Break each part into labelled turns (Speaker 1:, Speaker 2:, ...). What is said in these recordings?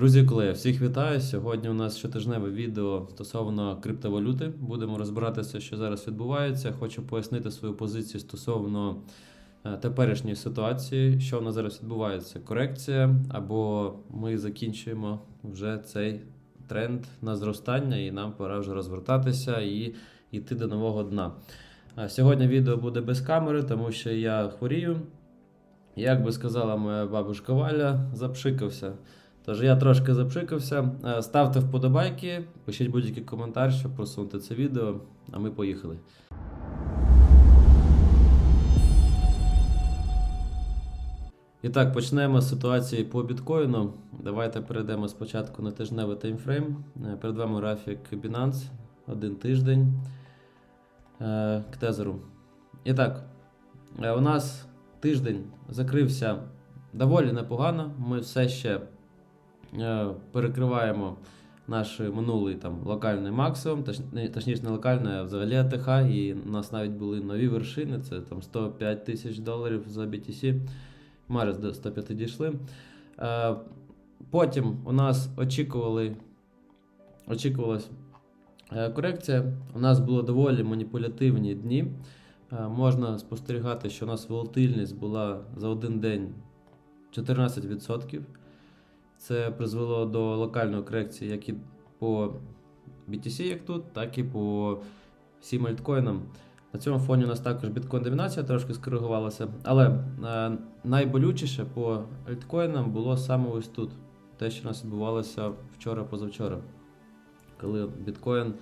Speaker 1: Друзі, колеги, всіх вітаю. Сьогодні у нас щотижневе відео стосовно криптовалюти. Будемо розбиратися, що зараз відбувається. Хочу пояснити свою позицію стосовно е, теперішньої ситуації, що в нас зараз відбувається. Корекція, або ми закінчуємо вже цей тренд на зростання, і нам пора вже розвертатися і йти до нового дна. Е, Сьогодні відео буде без камери, тому що я хворію. Як би сказала моя бабушка Валя, запшикався. Тож я трошки запшикався. Е, Ставте вподобайки, пишіть будь-який коментар, щоб просунути це відео, а ми поїхали. І так, почнемо з ситуації по біткоїну. Давайте перейдемо спочатку на тижневий таймфрейм. Е, Перед вами графік Binance, один тиждень е, к тезеру. І так, у нас тиждень закрився доволі непогано. Ми все ще перекриваємо наш минулий там локальний максимум, точніше не локальний, а взагалі АТХ, і у нас навіть були нові вершини, це там 105 тисяч доларів за BTC, майже до 105 дійшли. Е, потім у нас очікували, очікувалась е, корекція. У нас були доволі маніпулятивні дні. Е, Можна спостерігати, що у нас волатильність була за один день 14%. Це призвело до локальної корекції як і по BTC, як тут, так і по всім альткоїнам. На цьому фоні у нас також біткоін домінація трошки скоригувалася. Але е, найболючіше по альткоїнам було саме ось тут. Те, що у нас відбувалося вчора-позавчора. Коли біткоін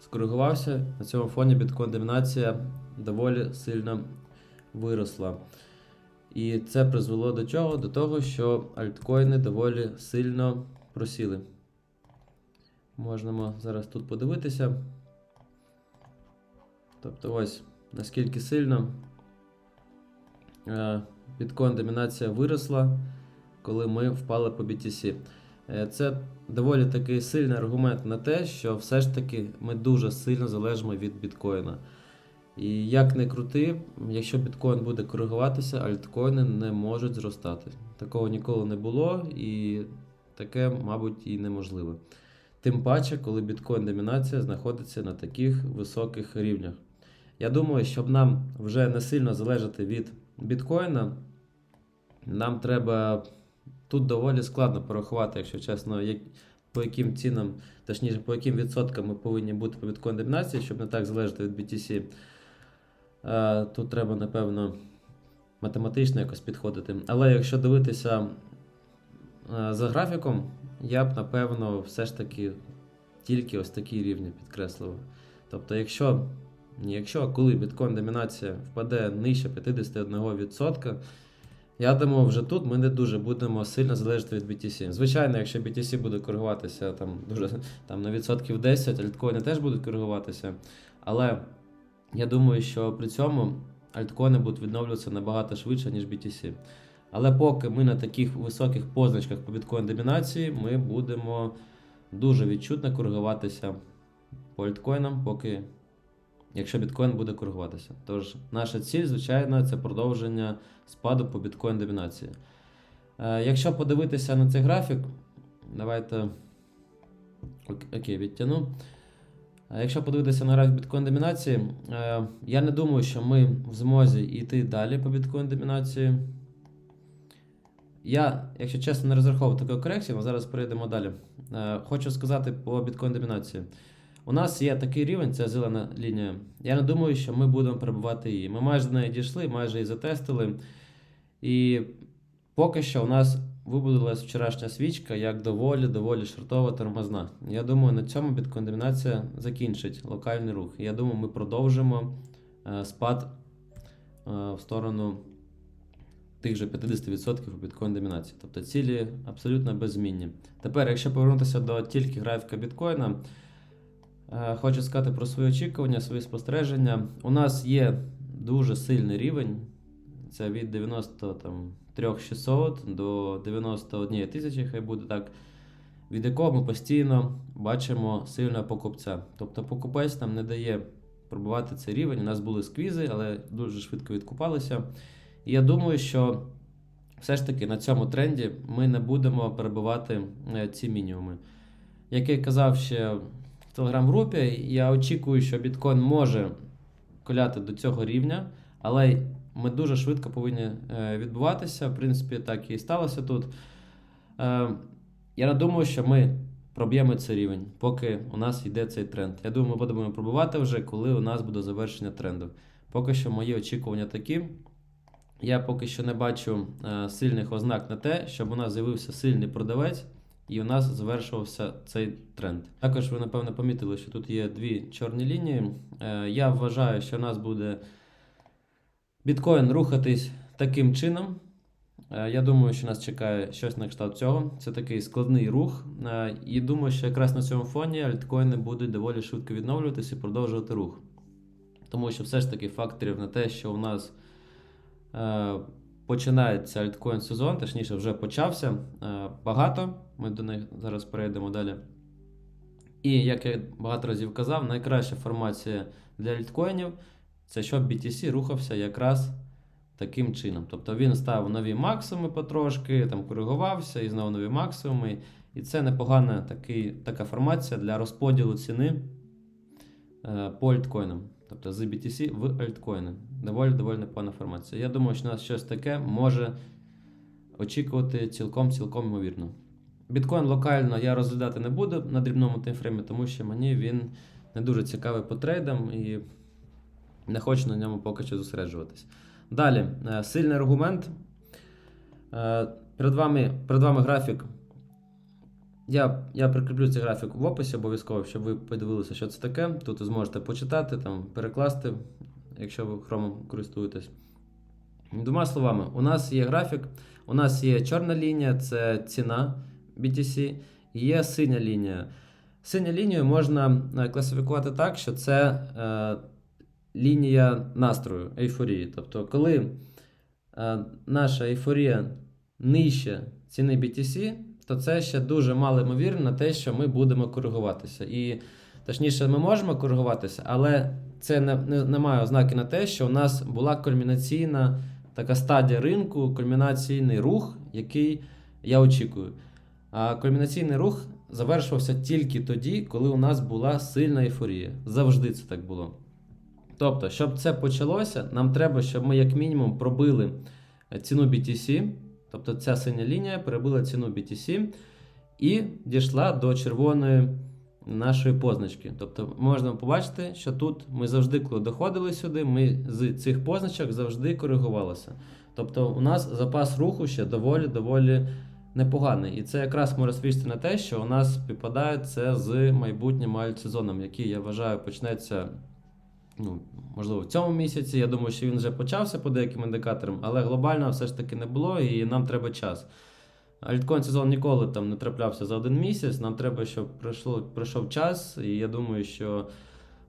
Speaker 1: скоригувався, на цьому фоні біткоін домінація доволі сильно виросла. І це призвело до чого? До того, що альткоїни доволі сильно просіли. Можемо зараз тут подивитися. Тобто, ось наскільки сильно е, біткоін домінація виросла, коли ми впали по BTC. Е, Це доволі такий сильний аргумент на те, що все ж таки ми дуже сильно залежимо від біткоїна. І як не крути, якщо біткоін буде коригуватися, альткоїни не можуть зростати. Такого ніколи не було, і таке, мабуть, і неможливо. Тим паче, коли біткоін домінація знаходиться на таких високих рівнях. Я думаю, щоб нам вже не сильно залежати від біткоїна, нам треба тут доволі складно порахувати, якщо чесно, як, по яким цінам, точніше, по яким відсоткам ми повинні бути по біткоін домінації, щоб не так залежати від BTC. Е, Тут треба, напевно, математично якось підходити. Але якщо дивитися е, за графіком, я б, напевно, все ж таки тільки ось такі рівні підкреслював. Тобто, якщо, якщо коли біткоін домінація впаде нижче 51%, я думаю, вже тут ми не дуже будемо сильно залежати від BTC. Звичайно, якщо BTC буде коригуватися там, дуже, там, на відсотків 10, альткоїни теж будуть коригуватися. Але я думаю, що при цьому альткоїни будуть відновлюватися набагато швидше, ніж BTC. Але поки ми на таких високих позначках по біткоін домінації, ми будемо дуже відчутно коригуватися по альткоїнам, поки якщо біткоін буде коригуватися. Тож наша ціль, звичайно, це продовження спаду по біткоін домінації. Е, якщо подивитися на цей графік, давайте окей, відтягну. Якщо подивитися на графік біткоін домінації, е, я не думаю, що ми в змозі йти далі по біткоін домінації. Я, якщо чесно, не розраховував такої корекції, але зараз перейдемо далі. Е, Хочу сказати по біткоін домінації. У нас є такий рівень, це зелена лінія. Я не думаю, що ми будемо перебувати її. Ми майже до неї дійшли, майже її затестили. І поки що у нас вибудувалась вчорашня свічка як доволі доволі шортова тормозна. Я думаю, на цьому біткондомінація закінчить локальний рух. Я думаю, ми продовжимо е, спад е, в сторону тих же 50% у біткоін домінації. Тобто цілі абсолютно беззмінні. Тепер, якщо повернутися до тільки графіка біткоїна, е, хочу сказати про свої очікування, свої спостереження. У нас є дуже сильний рівень. Це від 93 600 до 91 тисячі, хай буде так, від якого ми постійно бачимо сильного покупця. Тобто покупець нам не дає пробувати цей рівень. У нас були сквізи, але дуже швидко відкупалися. І я думаю, що все ж таки на цьому тренді ми не будемо перебувати е, ці мінімуми. Як я казав ще в телеграм-групі, я очікую, що біткоін може коляти до цього рівня, але ми дуже швидко повинні е, відбуватися. В принципі, так і сталося тут. Е, Я думаю, що ми проб'ємо цей рівень, поки у нас йде цей тренд. Я думаю, ми будемо пробувати вже, коли у нас буде завершення тренду. Поки що мої очікування такі. Я поки що не бачу е, сильних ознак на те, щоб у нас з'явився сильний продавець, і у нас завершився цей тренд. Також ви, напевно, помітили, що тут є дві чорні лінії. Я вважаю, що у нас буде біткоін рухатись таким чином. Е, Я думаю, що нас чекає щось на кшталт цього. Це такий складний рух. Е, І думаю, що якраз на цьому фоні альткоїни будуть доволі швидко відновлюватися і продовжувати рух. Тому що все ж таки факторів на те, що у нас е, починається альткоін сезон, точніше, вже почався. Багато. Ми до них зараз перейдемо далі. І як я багато разів казав, найкраща формація для альткоїнів це щоб BTC рухався якраз таким чином. Тобто він ставив нові максимуми потрошки, там коригувався і знову нові максимуми. І це непогана такий, така формація для розподілу ціни е, по альткоїнам. Тобто з BTC в альткоїни. Доволі доволі непогана формація. Я думаю, що нас щось таке може очікувати цілком-цілком ймовірно. Біткоін локально я розглядати не буду на дрібному таймфреймі, тому що мені він не дуже цікавий по трейдам і не хочу на ньому поки що зосереджуватись. Далі, е, сильний аргумент. Е, Перед вами, перед вами графік. Я, я прикріплю цей графік в описі обов'язково, щоб ви подивилися, що це таке. Тут ви зможете почитати, там, перекласти, якщо ви хромом користуєтесь. Двома словами, у нас є графік, у нас є чорна лінія, це ціна BTC, і є синя лінія. Синю лінію можна е, класифікувати так, що це лінія настрою, ейфорії. Тобто, коли е, наша ейфорія нижче ціни BTC, то це ще дуже мало ймовірно на те, що ми будемо коригуватися. І точніше, ми можемо коригуватися, але це не, не, не має ознаки на те, що у нас була кульмінаційна така стадія ринку, кульмінаційний рух, який я очікую. А кульмінаційний рух завершувався тільки тоді, коли у нас була сильна ейфорія. Завжди це так було. Тобто, щоб це почалося, нам треба, щоб ми як мінімум пробили ціну BTC, тобто ця синя лінія перебила ціну BTC і дійшла до червоної нашої позначки. Тобто можна побачити, що тут ми завжди, коли доходили сюди, ми з цих позначок завжди коригувалися. Тобто у нас запас руху ще доволі-доволі непоганий. І це якраз може свідчити на те, що у нас співпадає це з майбутнім альтсезоном, який я вважаю почнеться. Ну, можливо, в цьому місяці. Я думаю, що він вже почався по деяким індикаторам, але глобально все ж таки не було, і нам треба час. Альткоін сезон ніколи там не траплявся за один місяць. Нам треба, щоб пройшло, пройшов час, і я думаю, що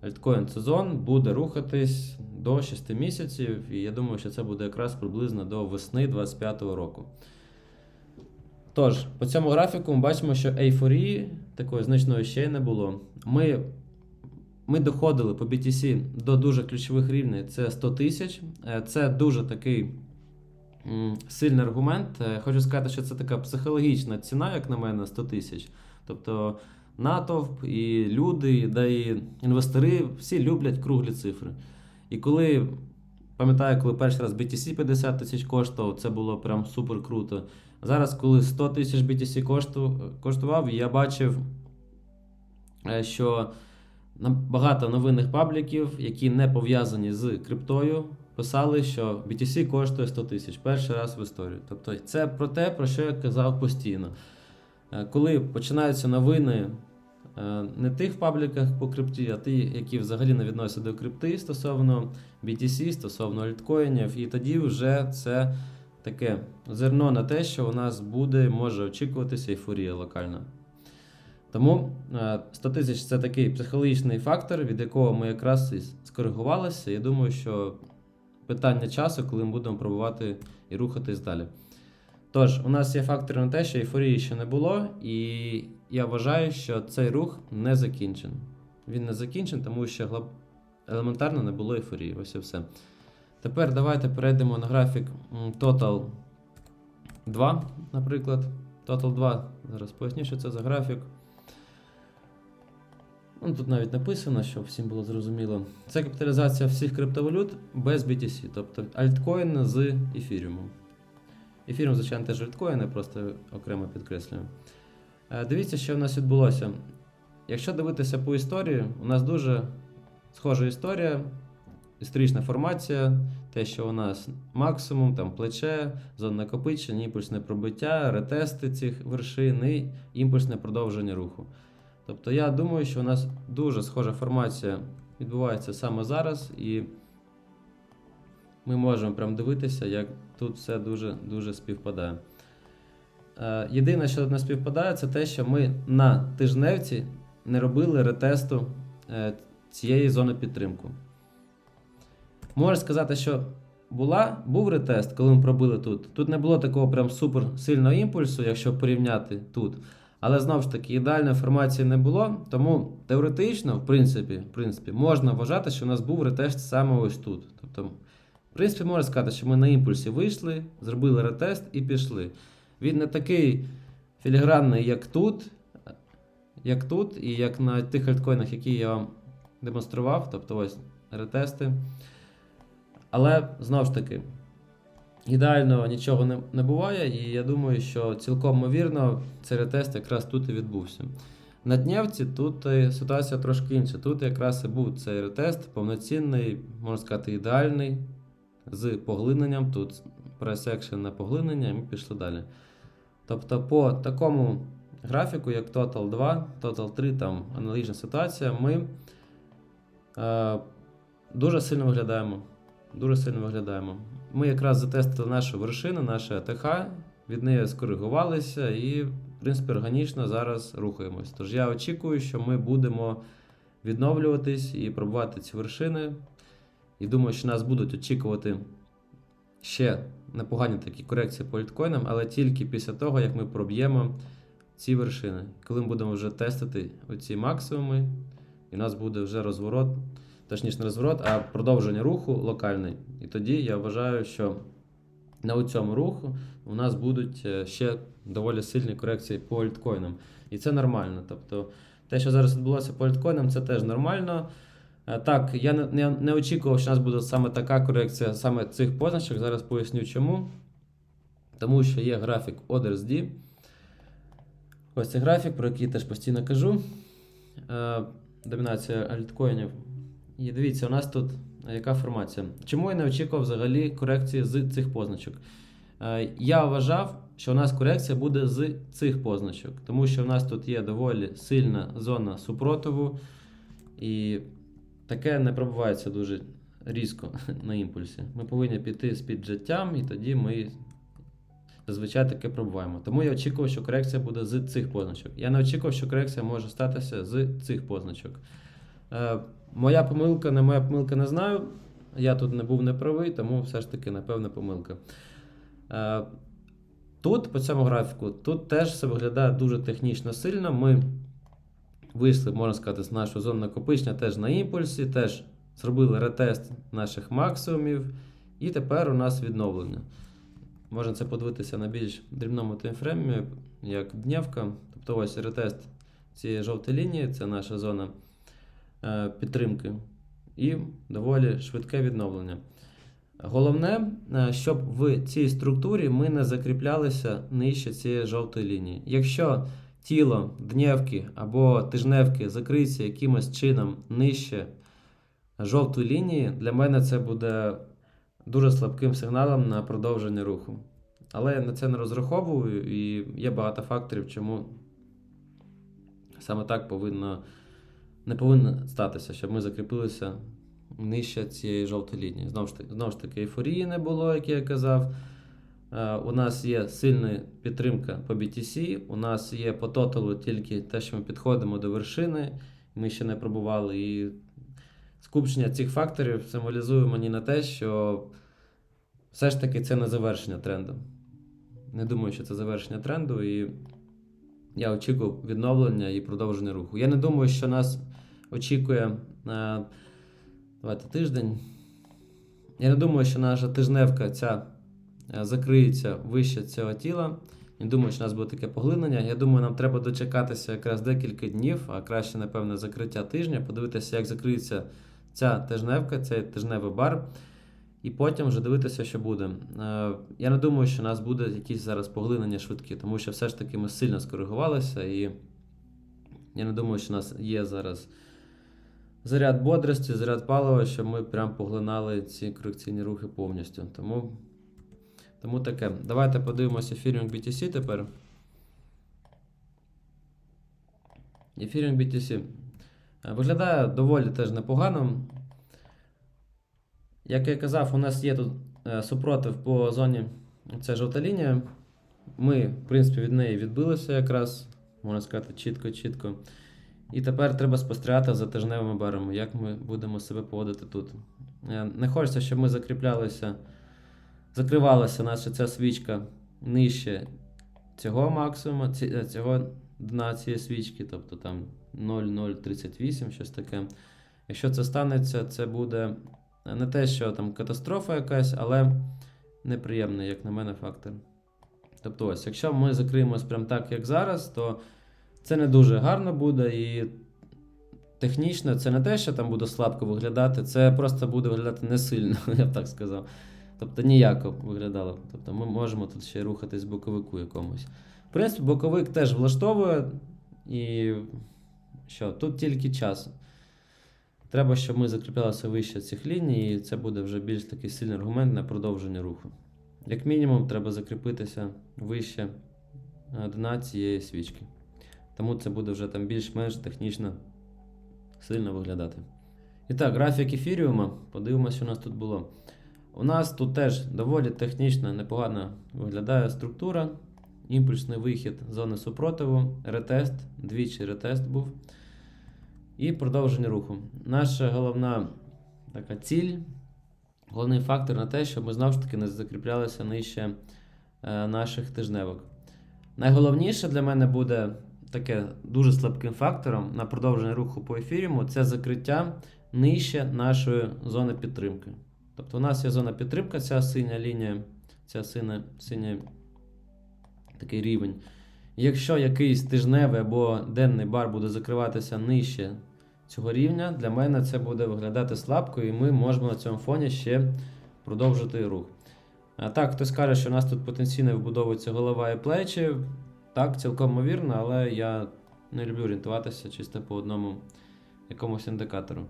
Speaker 1: альткоін сезон буде рухатись до 6 місяців, і я думаю, що це буде якраз приблизно до весни 2025 року. Тож, по цьому графіку ми бачимо, що ейфорії такої значної ще й не було. Ми ми доходили по BTC до дуже ключових рівнів. Це 100 тисяч. Е, Це дуже такий сильний аргумент. Е, Хочу сказати, що це така психологічна ціна, як на мене, 100 тисяч. Тобто натовп і люди, да і інвестори всі люблять круглі цифри. І коли пам'ятаю, коли перший раз BTC 50 тисяч коштував, це було прям супер круто. Зараз, коли 100 тисяч BTC коштував, я бачив, е, що багато новинних пабліків, які не пов'язані з криптою, писали, що BTC коштує 100 тисяч перший раз в історії. Тобто це про те, про що я казав постійно. Е, Коли починаються новини е, не тих пабліках по крипті, а ті, які взагалі не відносяться до крипти стосовно BTC, стосовно альткоїнів, і тоді вже це таке зерно на те, що у нас буде, може очікуватися ейфорія локальна. Тому е, 100 тисяч це такий психологічний фактор, від якого ми якраз і скоригувалися. Я думаю, що питання часу, коли ми будемо пробувати і рухатись далі. Тож, у нас є фактори на те, що ейфорії ще не було, і я вважаю, що цей рух не закінчен. Він не закінчен, тому що елементарно не було ейфорії. Ось і все. Тепер давайте перейдемо на графік Total 2, наприклад. Total 2. Зараз поясню, що це за графік. Ну, тут навіть написано, щоб всім було зрозуміло. Це капіталізація всіх криптовалют без BTC, тобто альткоїни з ефіріумом. Ефіріум, звичайно, теж альткоїни, просто окремо підкреслюю. Е, Дивіться, що в нас відбулося. Якщо дивитися по історії, у нас дуже схожа історія, історична формація, те, що у нас максимум, там плече, зона накопичення, імпульсне пробиття, ретести цих вершин і імпульсне продовження руху. Тобто я думаю, що у нас дуже схожа формація відбувається саме зараз, і ми можемо прям дивитися, як тут все дуже дуже співпадає. Е, Єдине, що не співпадає, це те, що ми на тижневці не робили ретесту е, цієї зони підтримку. Можна сказати, що була, був ретест, коли ми пробили тут. Тут не було такого прям супер сильного імпульсу, якщо порівняти тут. Але знову ж таки, ідеальної інформації не було, тому теоретично, в принципі, в принципі, можна вважати, що у нас був ретест саме ось тут. Тобто, в принципі, можна сказати, що ми на імпульсі вийшли, зробили ретест і пішли. Він не такий філігранний, як тут, як тут, і як на тих альткоїнах, які я вам демонстрував, тобто ось ретести. Але знову ж таки, ідеального нічого не, не буває, і я думаю, що цілком ймовірно цей ретест якраз тут і відбувся. На днівці тут ситуація трошки інша. Тут якраз і був цей ретест, повноцінний, можна сказати, ідеальний, з поглиненням. Тут пресекшн на поглинення, і ми пішли далі. Тобто, по такому графіку, як Total 2, Total 3, там аналогічна ситуація, ми е, дуже сильно виглядаємо. Дуже сильно виглядаємо. Ми якраз затестили нашу вершину, наше АТХ, від неї скоригувалися і, в принципі, органічно зараз рухаємось. Тож я очікую, що ми будемо відновлюватись і пробувати ці вершини. І думаю, що нас будуть очікувати ще непогані такі корекції по альткоїнам, але тільки після того, як ми проб'ємо ці вершини. Коли ми будемо вже тестити оці максимуми, і у нас буде вже розворот, точніше не розворот, а продовження руху локальний. І тоді я вважаю, що на цьому руху у нас будуть е, ще доволі сильні корекції по альткоїнам. І це нормально. Тобто те, що зараз відбулося по альткоїнам, це теж нормально. Е, Так, я не, не, не очікував, що у нас буде саме така корекція саме цих позначок. Зараз поясню чому. Тому що є графік ODRSD. Ось цей графік, про який теж постійно кажу. Е, Домінація альткоїнів. І дивіться, у нас тут е, яка формація. Чому я не очікував взагалі корекції з цих позначок? Е, Я вважав, що у нас корекція буде з цих позначок, тому що у нас тут є доволі сильна зона супротиву, і таке не пробувається дуже різко на імпульсі. Ми повинні піти з піджиттям, і тоді ми зазвичай таке пробуваємо. Тому я очікував, що корекція буде з цих позначок. Я не очікував, що корекція може статися з цих позначок. Е, моя помилка, не моя помилка, не знаю. Я тут не був неправий, тому все ж таки, напевне, помилка. Е, тут, по цьому графіку, тут теж все виглядає дуже технічно сильно. Ми вийшли, можна сказати, з нашої зони накопичення теж на імпульсі, теж зробили ретест наших максимумів, і тепер у нас відновлення. Можна це подивитися на більш дрібному таймфреймі, як днівка. Тобто ось ретест цієї жовтої лінії, це наша зона підтримки, і доволі швидке відновлення. Головне, е, щоб в цій структурі ми не закріплялися нижче цієї жовтої лінії. Якщо тіло днівки або тижневки закриється якимось чином нижче жовтої лінії, для мене це буде дуже слабким сигналом на продовження руху. Але я на це не розраховую, і є багато факторів, чому саме так повинно, не повинно статися, щоб ми закріпилися нижче цієї жовтої лінії. Знову ж таки, знову ж таки ейфорії не було, як я казав. Е, У нас є сильна підтримка по BTC, у нас є по тоталу тільки те, що ми підходимо до вершини, ми ще не пробували. І скупчення цих факторів символізує мені на те, що все ж таки це не завершення тренду. Не думаю, що це завершення тренду, і я очікував відновлення і продовження руху. Я не думаю, що нас очікує на давайте, тиждень. Я не думаю, що наша тижневка ця е, закриється вище цього тіла. Не думаю, що у нас буде таке поглинення. Я думаю, нам треба дочекатися якраз декілька днів, а краще, напевно, закриття тижня, подивитися, як закриється ця тижневка, цей тижневий бар, і потім вже дивитися, що буде. Е, Я не думаю, що у нас буде якісь зараз поглинення швидкі, тому що все ж таки ми сильно скоригувалися, і я не думаю, що у нас є зараз заряд бодрості, заряд палива, щоб ми прям поглинали ці корекційні рухи повністю. Тому, тому таке. Давайте подивимося Ethereum BTC тепер. Ethereum BTC. Е, Виглядає доволі теж непогано. Як я казав, у нас є тут е, супротив по зоні. Це жовта лінія. Ми, в принципі, від неї відбилися якраз, можна сказати, чітко-чітко. І тепер треба спостерігати за тижневими барами, як ми будемо себе поводити тут. Е, Не хочеться, щоб ми закріплялися, закривалася наша ця свічка нижче цього максимуму, е, цього дна цієї свічки, тобто там 0,038, щось таке. Якщо це станеться, це буде не те, що там катастрофа якась, але неприємний, як на мене, фактор. Тобто, ось, якщо ми закриємось прям так, як зараз, то це не дуже гарно буде і технічно це не те, що там буде слабко виглядати, це просто буде виглядати не сильно, я б так сказав. Тобто ніяко виглядало. Тобто ми можемо тут ще рухатись боковику якомусь. В принципі, боковик теж влаштовує, і що, тут тільки час. Треба, щоб ми закріплялися вище цих ліній, і це буде вже більш такий сильний аргумент на продовження руху. Як мінімум, треба закріпитися вище дна цієї свічки. Тому це буде вже там більш-менш технічно сильно виглядати. І так, графік ефіріума. Подивимося, що у нас тут було. У нас тут теж доволі технічно непогано виглядає структура. Імпульсний вихід зони супротиву, ретест, двічі ретест був. І продовження руху. Наша головна така ціль, головний фактор на те, щоб ми знову ж таки не закріплялися нижче е, наших тижневок. Найголовніше для мене буде таке дуже слабким фактором на продовження руху по ефіріуму це закриття нижче нашої зони підтримки. Тобто у нас є зона підтримки, ця синя лінія, ця синя, синя такий рівень. Якщо якийсь тижневий або денний бар буде закриватися нижче цього рівня, для мене це буде виглядати слабко, і ми можемо на цьому фоні ще продовжити рух. А так, хтось каже, що у нас тут потенційно вбудовується голова і плечі. Так, цілком ймовірно, але я не люблю орієнтуватися чисто по одному якомусь індикатору.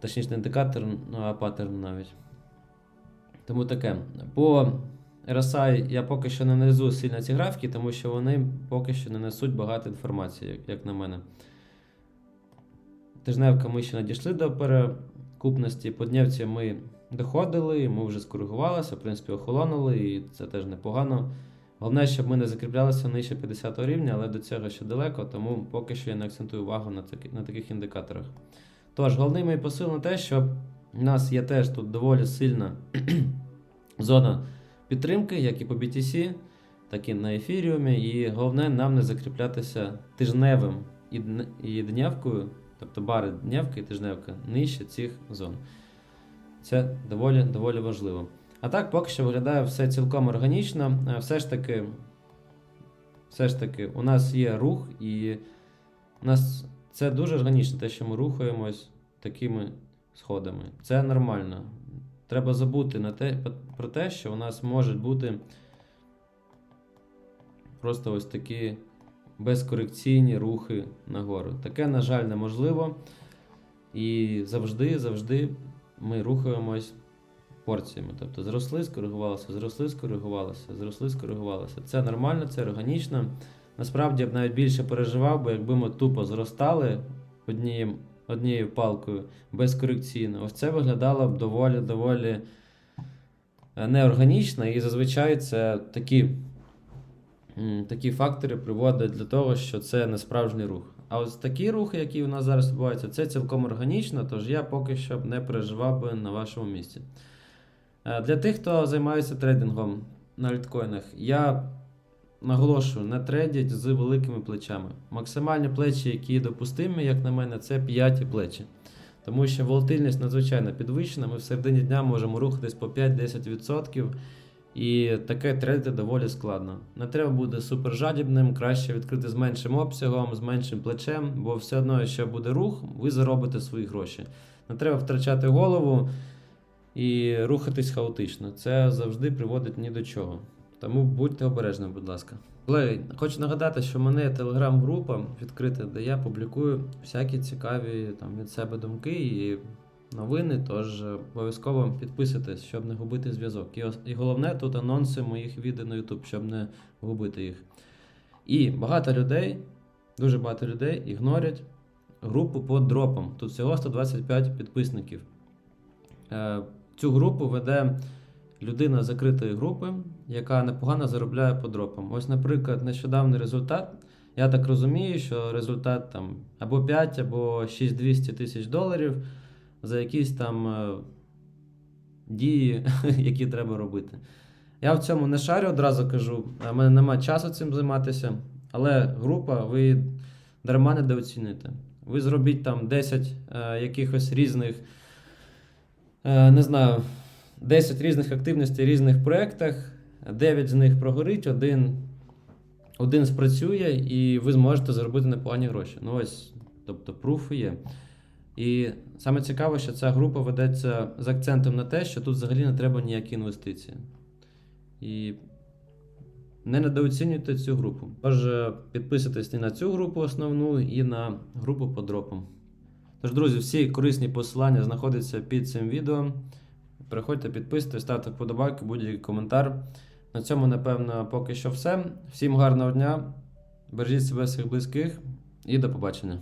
Speaker 1: Точніше, не індикатор, ну, а паттерн навіть. Тому таке. По RSI я поки що не аналізую сильно ці графіки, тому що вони поки що не несуть багато інформації, як, на мене. Тижневка ми ще не дійшли до перекупності. По днівці ми доходили, ми вже скоригувалися, в принципі, охолонули, і це теж непогано. Головне, щоб ми не закріплялися нижче 50 рівня, але до цього ще далеко, тому поки що я не акцентую увагу на, таки, на таких індикаторах. Тож, головний мій посил на те, що в нас є теж тут доволі сильна зона підтримки, як і по BTC, так і на ефіріумі. І головне нам не закріплятися тижневим і, днявкою, тобто бари днявка і тижневка нижче цих зон. Це доволі, доволі важливо. А так, поки що виглядає все цілком органічно. Е, Все ж таки, все ж таки, у нас є рух, і у нас це дуже органічно, те, що ми рухаємось такими сходами. Це нормально. Треба забути на те, про те, що у нас можуть бути просто ось такі безкорекційні рухи нагору. Таке, на жаль, неможливо. І завжди, завжди ми рухаємось порціями. Тобто зросли, скоригувалися, зросли, скоригувалися, зросли, скоригувалися. Це нормально, це органічно. Насправді я б навіть більше переживав, бо якби ми тупо зростали однією, однією палкою безкорекційно, ось це виглядало б доволі доволі е, неорганічно, і зазвичай це такі, такі фактори приводять для того, що це не справжній рух. А ось такі рухи, які у нас зараз відбуваються, це цілком органічно, тож я поки що не переживав би на вашому місці. Е, Для тих, хто займається трейдингом на альткоїнах, я наголошую, не трейдять з великими плечами. Максимальні плечі, які допустимі, як на мене, це 5 плечі. Тому що волатильність надзвичайно підвищена. Ми в середині дня можемо рухатись по 5-10%. І таке трейдити доволі складно. Не треба бути супержадібним, краще відкрити з меншим обсягом, з меншим плечем, бо все одно, якщо буде рух, ви заробите свої гроші. Не треба втрачати голову і рухатись хаотично. Це завжди приводить ні до чого. Тому будьте обережними, будь ласка. Колеги, хочу нагадати, що в мене є телеграм-група відкрита, де я публікую всякі цікаві там, від себе думки і новини. Тож е, обов'язково підписуйтесь, щоб не губити зв'язок. І, головне тут анонси моїх відео на YouTube, щоб не губити їх. І багато людей, дуже багато людей ігнорять групу по дропам. Тут всього 125 підписників. Е, Цю групу веде людина закритої групи, яка непогано заробляє по дропам. Ось, наприклад, нещодавний результат. Я так розумію, що результат там або 5, або 6200 тисяч доларів за якісь там е, дії, які треба робити. Я в цьому не шарю, одразу кажу, а в мене немає часу цим займатися. Але група, ви дарма недооцінюєте. Ви зробіть там 10 е, якихось різних, е, не знаю, 10 різних активностей в різних проєктах, 9 з них прогорить, один, один спрацює, і ви зможете заробити непогані гроші. Ну ось, тобто, пруфи є. І саме цікаве, що ця група ведеться з акцентом на те, що тут взагалі не треба ніякі інвестиції. І не недооцінюйте цю групу. Тож е, підписуйтесь і на цю групу основну, і на групу по дропам. Тож, друзі, всі корисні посилання знаходяться під цим відео. Переходьте, підписуйтесь, ставте вподобайки, будь-який коментар. На цьому, напевно, поки що все. Всім гарного дня. Бережіть себе своїх близьких і до побачення.